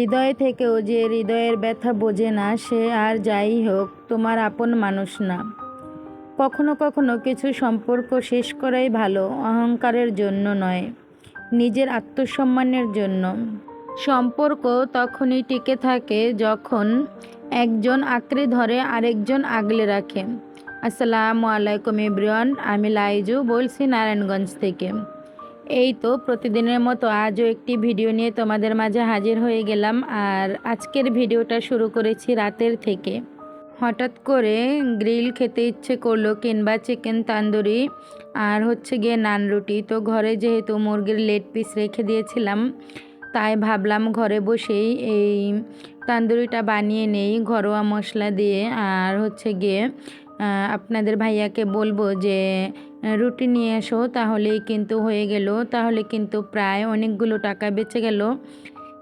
হৃদয় থেকেও যে হৃদয়ের ব্যথা বোঝে না, সে আর যাই হোক, তোমার আপন মানুষ না। কখনো কখনো কিছু সম্পর্ক শেষ করাই ভালো, অহংকারের জন্য নয়, নিজের আত্মসম্মানের জন্য। সম্পর্ক তখনই টিকে থাকে যখন একজন আঁকড়ে ধরে আরেকজন আগলে রাখে। আসসালামু আলাইকুম ইব্রিয়ান আমি লাইজু, বলছি নারায়ণগঞ্জ থেকে। এই তো প্রতিদিনের মতো আজও একটি ভিডিও নিয়ে তোমাদের মাঝে হাজির হয়ে গেলাম। আর আজকের ভিডিওটা শুরু করেছি রাতের থেকে। হঠাৎ করে গ্রিল খেতে ইচ্ছে করল কিংবা চিকেন তান্দুরি আর হচ্ছে গিয়ে নান রুটি। তো ঘরে যেহেতু মুরগির লেট পিস রেখে দিয়েছিলাম, তাই ভাবলাম ঘরে বসেই এই তান্দুরিটা বানিয়ে নেই, ঘরোয়া মশলা দিয়ে। আর হচ্ছে গিয়ে আপনাদের ভাইয়াকে বলব যে রুটি নিয়ে এসো, তাহলেই কিন্তু হয়ে গেল। তাহলে কিন্তু প্রায় অনেকগুলো টাকা বেঁচে গেল।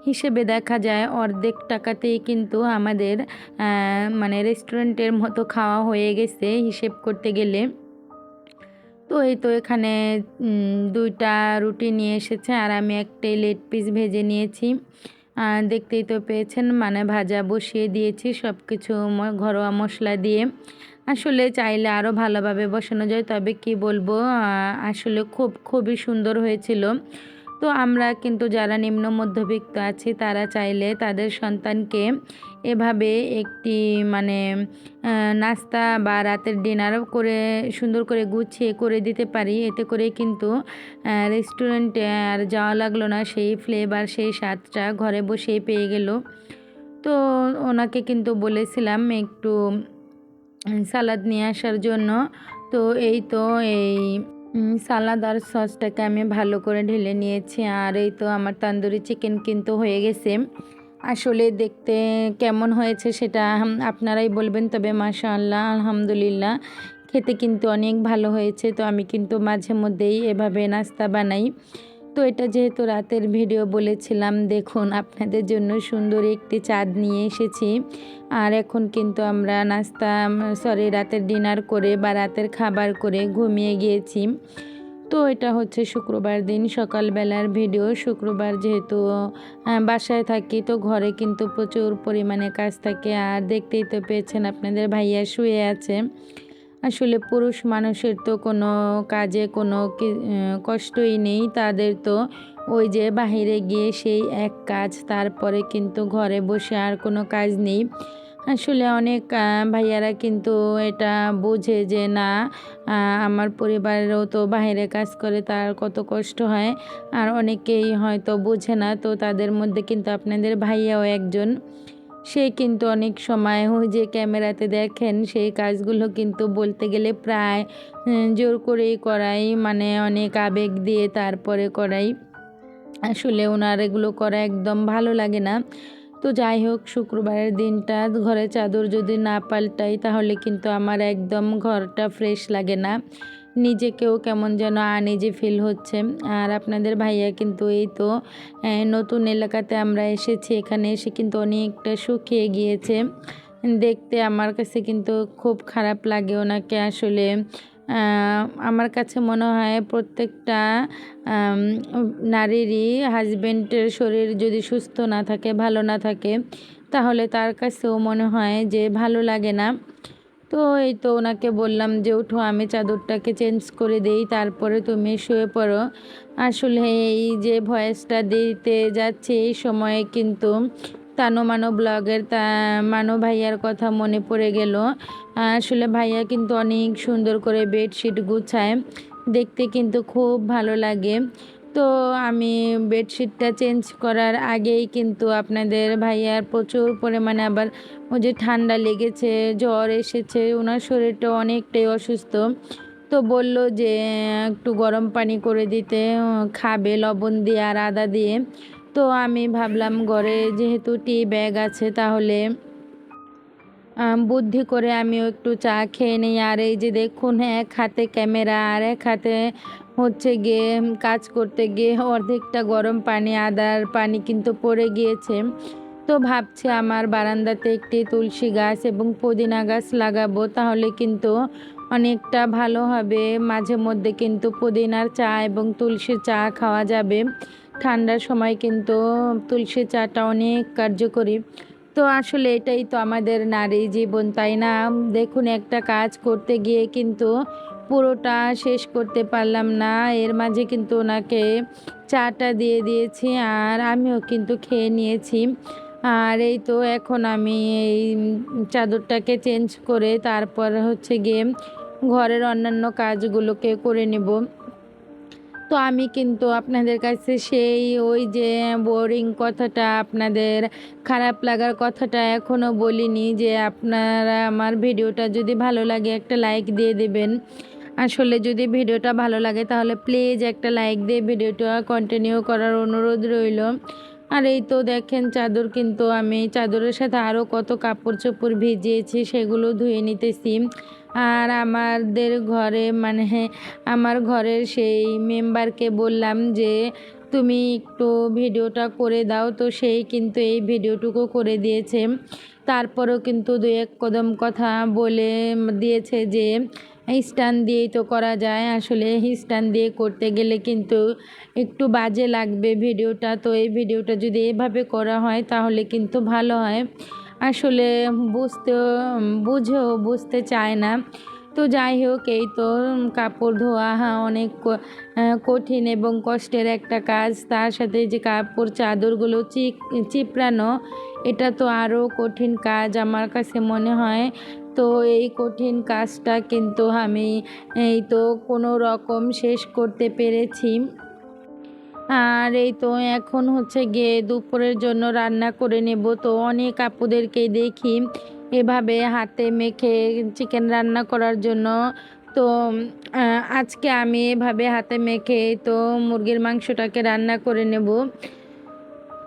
হিসেবে দেখা যায় অর্ধেক টাকাতেই কিন্তু আমাদের মানে রেস্টুরেন্টের মতো খাওয়া হয়ে গেছে হিসেব করতে গেলে। তো এই তো এখানে দুইটা রুটি নিয়ে এসেছে আর আমি একটাই লেট পিস ভেজে নিয়েছি। দেখতেই তো পেয়েছেন মানে ভাজা বসিয়ে দিয়েছি সব কিছু ঘরোয়া মশলা দিয়ে। আসলে চাইলে আরও ভালোভাবে বসানো যায়, তবে কি বলব আসলে খুব, খুবই সুন্দর হয়েছিল। তো আমরা কিন্তু যারা নিম্ন মধ্যবিত্ত আছি, তারা চাইলে তাদের সন্তানকে এভাবে একটি মানে নাস্তা বা রাতের ডিনার করে, সুন্দর করে গুছিয়ে করে দিতে পারি। এতে করে কিন্তু রেস্টুরেন্টে আর যাওয়া লাগল না, সেই ফ্লেভার সেই স্বাদটা ঘরে বসেই পেয়ে গেল। তো ওনাকে কিন্তু বলেছিলাম একটু সালাদ নিয়ে আসার জন্য। তো এই তো এই সালাদ আর সসটাকে আমি ভালো করে ঢেলে নিয়েছি। আর এই তো আমার তান্দুরি চিকেন কিন্তু হয়ে গেছে। আসলে দেখতে কেমন হয়েছে সেটা আপনারাই বলবেন, তবে মাশা আল্লাহ আলহামদুলিল্লাহ, খেতে কিন্তু অনেক ভালো হয়েছে। তো আমি কিন্তু মাঝে মধ্যেই এভাবে নাস্তা বানাই। তো এটা যেহেতু রাতের ভিডিও বলেছিলাম, দেখুন আপনাদের জন্য সুন্দর একটি চাঁদ নিয়ে এসেছি। আর এখন কিন্তু আমরা নাস্তা সরি রাতের ডিনার করে বা রাতের খাবার করে ঘুমিয়ে গিয়েছি। তো এটা হচ্ছে শুক্রবার দিন, সকালবেলার ভিডিও। শুক্রবার যেহেতু বাসায় থাকি, তো ঘরে কিন্তু প্রচুর পরিমাণে কাজ থাকে। আর দেখতেই তো পেয়েছেন আপনাদের ভাইয়া শুয়ে আছে। আসলে পুরুষ মানুষের তো কোনো কাজে কোনো কষ্টই নেই। তাদের তো ওই যে বাহিরে গিয়ে সেই এক কাজ, তারপরে কিন্তু ঘরে বসে আর কোনো কাজ নেই। আসলে অনেক ভাইয়ারা কিন্তু এটা বোঝে যে না আমার পরিবারেরও তো বাইরে কাজ করে তার কত কষ্ট হয়। আর অনেকেই হয়তো বোঝে না, তো তাদের মধ্যে কিন্তু আপনাদের ভাইয়াও একজন। সে কিন্তু অনেক সময় ওই যে ক্যামেরাতে দেখেন, সেই কাজগুলো কিন্তু বলতে গেলে প্রায় জোর করেই করাই মানে অনেক আবেগ দিয়ে তারপরে করাই। আসলে ওনার এগুলো করা একদম ভালো লাগে না। তো যাই হোক, শুক্রবারের দিনটা ঘরে চাদর যদি না পাল্টাই, তাহলে কিন্তু আমার একদম ঘরটা ফ্রেশ লাগে না। নিজেকেও কেমন যেন আনইজি ফিল হচ্ছে। আর আপনাদের ভাইয়া কিন্তু এই তো নতুন এলাকাতে আমরা এসেছি। এখানে এসে কিন্তু অনেকটা শুকিয়ে গিয়েছে। দেখতে আমার কাছে কিন্তু খুব খারাপ লাগে ওনাকে আসলে। আমার কাছে মনে হয় প্রত্যেকটা নারীরই হাজবেন্ডের শরীর যদি সুস্থ না থাকে, ভালো না থাকে, তাহলে তার কাছেও মনে হয় যে ভালো লাগে না। তো এই তো ওনাকে বললাম যে উঠো আমি চাদরটাকে চেঞ্জ করে দেই, তারপরে তুমি শুয়ে পড়ো। আসলে এই যে ভয়েসটা দিতে যাচ্ছে এই সময়ে কিন্তু তানো মানো ব্লগের তা, মানো ভাইয়ার কথা মনে পড়ে গেল। আসলে ভাইয়া কিন্তু অনেক সুন্দর করে বেডশিট গুছায়। দেখতে কিন্তু খুব ভালো লাগে। তো আমি বেডশিটটা চেঞ্জ করার আগেই কিন্তু আপনাদের ভাইয়ার প্রচুর পরিমাণে আবার ওই যে ঠান্ডা লেগেছে, জ্বর এসেছে ওনার শরীরটা অনেকটাই অসুস্থ। তো বলল যে, একটু গরম পানি করে দিতে, খাবে লবণ দিয়ে আর আদা দিয়ে। তো আমি ভাবলাম, ঘরে যেহেতু টি ব্যাগ আছে তাহলে বুদ্ধি করে আমিও একটু চা খেয়ে নিই। আর এই যে দেখুন, এক হাতে ক্যামেরা, আর এক হাতে হচ্ছে গিয়ে কাজ করতে গিয়ে অর্ধেকটা গরম পানি, আদার পানি কিন্তু পড়ে গিয়েছে। তো ভাবছি আমার বারান্দাতে একটি তুলসী গাছ এবং পুদিনা গাছ লাগাবো, তাহলে কিন্তু অনেকটা ভালো হবে। মাঝে মধ্যে কিন্তু পুদিনার চা এবং তুলসী চা খাওয়া যাবে। ঠান্ডার সময় কিন্তু তুলসী চাটা অনেক কার্যকরী। তো আসলে এটাই তো আমাদের নারী জীবন, তাই না? দেখুন, একটা কাজ করতে গিয়ে কিন্তু পুরোটা শেষ করতে পারলাম না। এর মাঝে কিন্তু ওনাকে চাটা দিয়ে দিয়েছি আর আমিও কিন্তু খেয়ে নিয়েছি। আর এই তো এখন আমি এই চাদরটাকে চেঞ্জ করে তারপর হচ্ছে গিয়ে ঘরের অন্যান্য কাজগুলোকে করে নেব। তো আমি কিন্তু আপনাদের কাছে সেই ওই যে বোরিং কথাটা, আপনাদের খারাপ লাগার কথাটা এখনও বলিনি যে আপনারা আমার ভিডিওটা যদি ভালো লাগে একটা লাইক দিয়ে দেবেন। আসলে যদি ভিডিওটা ভালো লাগে তাহলে প্লিজ একটা লাইক দিয়ে ভিডিওটা কন্টিনিউ করার অনুরোধ রইল। আর এই তো দেখেন চাদর কিন্তু আমি চাদরের সাথে আরও কত কাপড় চোপড় ভিজিয়েছি, সেগুলো ধুয়ে নিতেছি। আর আমাদের ঘরে মানে আমার ঘরের সেই মেম্বারকে বললাম যে, তুমি একটু ভিডিওটা করে দাও। তো সেই কিন্তু এই ভিডিওটুকু করে দিয়েছে। তারপরেও কিন্তু দু এক কদম কথা বলে দিয়েছে যে স্ট্যান্ড দিয়েই তো করা যায়। আসলে স্ট্যান্ড দিয়ে করতে গেলে কিন্তু একটু বাজে লাগবে ভিডিওটা। তো এই ভিডিওটা যদি এভাবে করা হয় তাহলে কিন্তু ভালো হয়। আসলে বুঝতেও বুঝেও বুঝতে চায় না। তো যাই হোক, এই তো কাপড় ধোয়া হ্যাঁ অনেক কঠিন এবং কষ্টের একটা কাজ। তার সাথে যে কাপড় চাদরগুলো চিক, চিপড়ানো, এটা তো আরও কঠিন কাজ আমার কাছে মনে হয়। তো এই কঠিন কাজটা কিন্তু আমি, এই তো কোনো রকম শেষ করতে পেরেছি। আর এই তো এখন হচ্ছে গিয়ে দুপুরের জন্য রান্না করে নেব। তো অনেক আপুদেরকে দেখি এভাবে হাতে মেখে চিকেন রান্না করার জন্য। তো আজকে আমি এভাবে হাতে মেখে তো মুরগির মাংসটাকে রান্না করে নেব।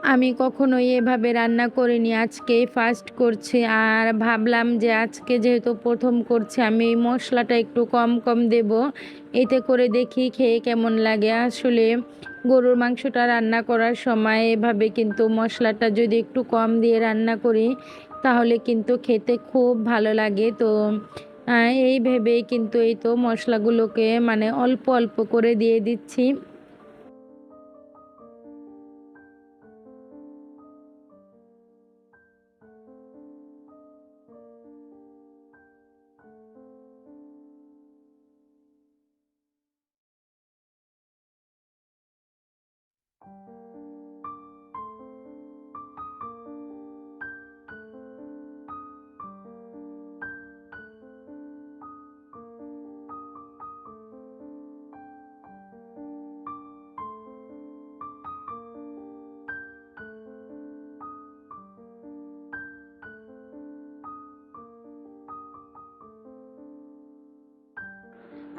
আমি কখনোই এভাবে রান্না করিনি আজকে ফার্স্ট করছি। আর ভাবলাম যে আজকে যেহেতু প্রথম করছি, আমি মশলাটা একটু কম কম দেব। এতে করে দেখি খেয়ে কেমন লাগে। আসলে গরুর মাংসটা রান্না করার সময় এভাবে কিন্তু মশলাটা যদি একটু কম দিয়ে রান্না করি, তাহলে কিন্তু খেতে খুব ভালো লাগে। তো এই ভেবেই কিন্তু এই তো মশলাগুলোকে মানে অল্প অল্প করে দিয়ে দিচ্ছি।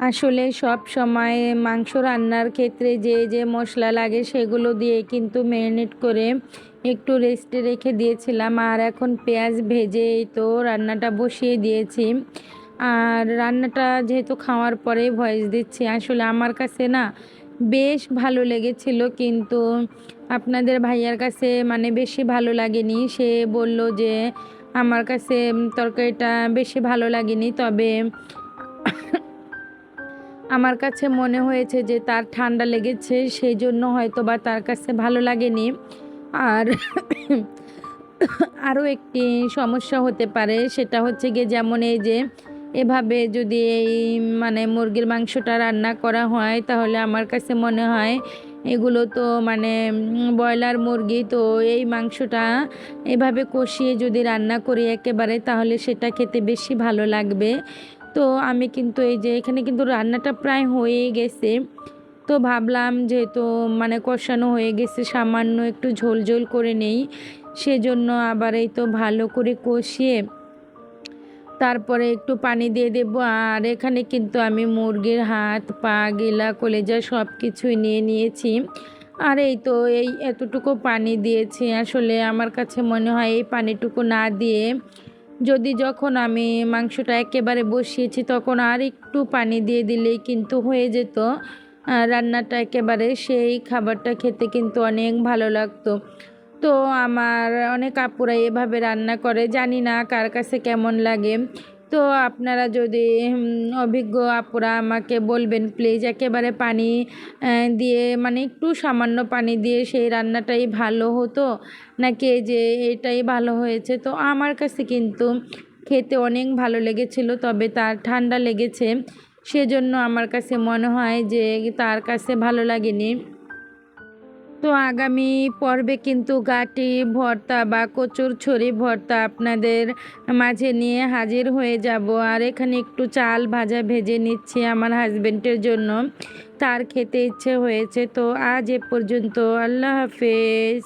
আসলে সব সময় মাংস রান্নার ক্ষেত্রে যে যে মশলা লাগে সেগুলো দিয়ে কিন্তু ম্যারিনেট করে একটু রেস্টে রেখে দিয়েছিলাম। আর এখন পেঁয়াজ ভেজে তো রান্নাটা বসিয়ে দিয়েছি। আর রান্নাটা যেহেতু খাওয়ার পরেই ভয়েস দিচ্ছি, আসলে আমার কাছে না বেশ ভালো লেগেছিল কিন্তু আপনাদের ভাইয়ার কাছে মানে বেশি ভালো লাগেনি। সে বলল যে, আমার কাছে তরকারিটা বেশি ভালো লাগেনি, তবে আমার কাছে মনে হয়েছে যে তার ঠান্ডা লেগেছে, সেই জন্য হয়তো বা তার কাছে ভালো লাগেনি। আর আরও একটি সমস্যা হতে পারে, সেটা হচ্ছে গিয়ে যেমন এই যে এভাবে যদি এই মানে মুরগির মাংসটা রান্না করা হয়, তাহলে আমার কাছে মনে হয় এগুলো তো মানে ব্রয়লার মুরগি, তো এই মাংসটা এভাবে কষিয়ে যদি রান্না করি একেবারে, তাহলে সেটা খেতে বেশি ভালো লাগবে। তো আমি কিন্তু এই যে এখানে কিন্তু রান্নাটা প্রায় হয়ে গেছে। তো ভাবলাম যেহেতু মানে কষানো হয়ে গেছে, সামান্য একটু ঝোল ঝোল করে নেই, সেজন্য আবার এই তো ভালো করে কষিয়ে তারপরে একটু পানি দিয়ে দেবো। আর এখানে কিন্তু আমি মুরগির হাত, পা, গেলা, কলেজা সব কিছুই নিয়ে নিয়েছি। আর এই তো এই এতটুকু পানি দিয়েছি। আসলে আমার কাছে মনে হয় এই পানিটুকু না দিয়ে যদি যখন আমি মাংসটা একেবারে বসিয়েছি, তখন আর একটু পানি দিয়ে দিলেই কিন্তু হয়ে যেত। রান্নাটা একেবারে সেই খাবারটা খেতে কিন্তু অনেক ভালো লাগতো। তো আমার অনেক আপুরা এভাবে রান্না করে, জানি না কার কাছে কেমন লাগে। তো আপনারা যদি অভিজ্ঞ আপুরা আমাকে বলবেন প্লিজ একেবারে পানি দিয়ে মানে একটু সামান্য পানি দিয়ে সেই রান্নাটাই ভালো হতো, নাকি যে এটাই ভালো হয়েছে? তো আমার কাছে কিন্তু খেতে অনেক ভালো লেগেছিল, তবে তার ঠান্ডা লেগেছে। সেজন্য আমার কাছে মনে হয় যে তার কাছে ভালো লাগেনি। তো আগামী পর্বে কিন্তু গাটি ভর্তা বা কচুর ছড়ি ভর্তা আপনাদের মাঝে নিয়ে হাজির হয়ে যাব। আর এখানে একটু চাল ভাজা ভেজে নিচ্ছি আমার হাজব্যান্ডের জন্য। তার খেতে ইচ্ছে হয়েছে, তো আজ এ পর্যন্ত আল্লাহ হাফেজ।